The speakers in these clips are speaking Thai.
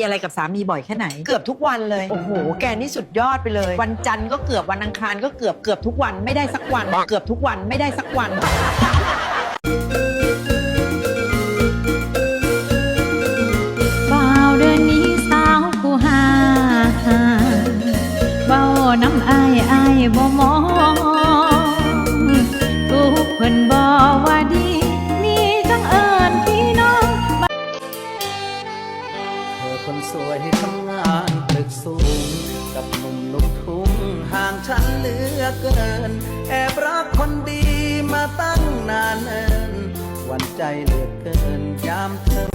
มีอะไรกับสามีบ่อยแค่ไหน เกือบทุกวันเลย โอ้โห แกนี่สุดยอดไปเลย วันจันทร์ก็เกือบวันอังคารก็เกือบเกือบทุกวันไม่ได้สักวัน เกือบทุกวันไม่ได้สักวันบ่าวเดือนนี้สาวผู้หาเบาน้ำอายอายบ่มอง สวยทำงานตึกสูง กับหนุ่มลูกทุ่งห่างฉันเหลือเกิน แอบรักคนดีมาตั้งนานเอินวันใจเหลือเกินยามเธอ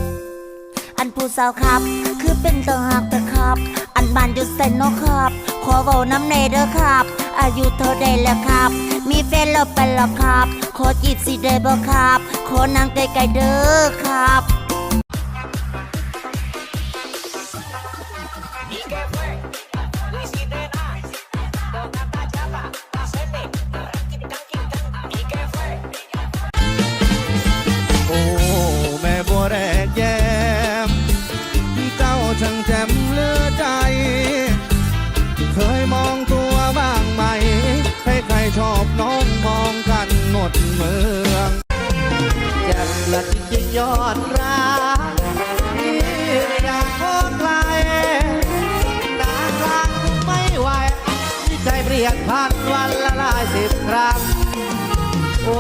อันผู้สาวครับ คือเป็นตาหักแตะครับ อันบานอยู่เซนโนครับ ขอเว้าน้ำเนเด้อครับ อายุเท่าใดแล้วครับ มีแฟนแล้วเป็นแล้วครับ ขอจีบสิได้บ่ครับ ขอนางไกลๆเด้อครับ ช่างแจ่มเลือใจ เคยมองตัวบ้างไหม ให้ใครชอบน้องมองกันหมดเมืองแจ่มละที่ยอดรักที่อยากขอใครนานกลางคไม่ไหวใจเปลี่ยนพันวันละหลายสิบครั้ง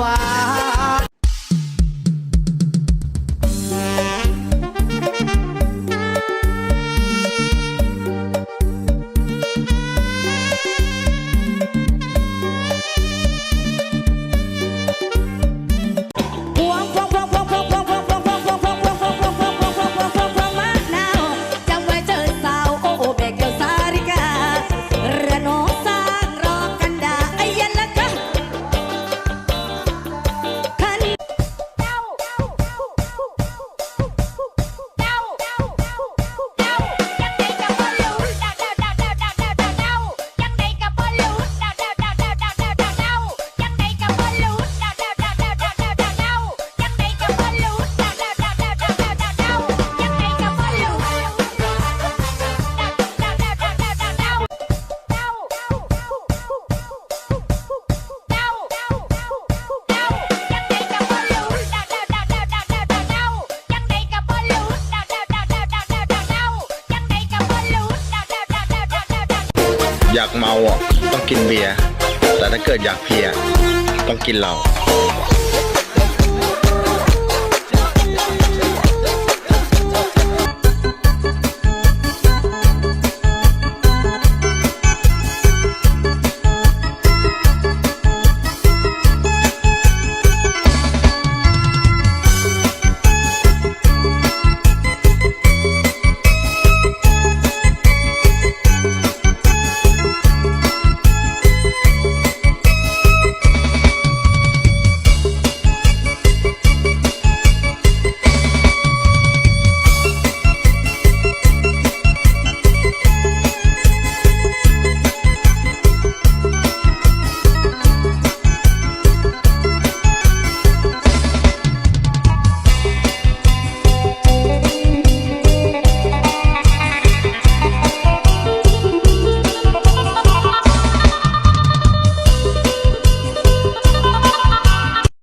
ว่า เมาอะต้องกินเบียร์แต่ถ้าเกิดอยากเพียต้องกินเหล้า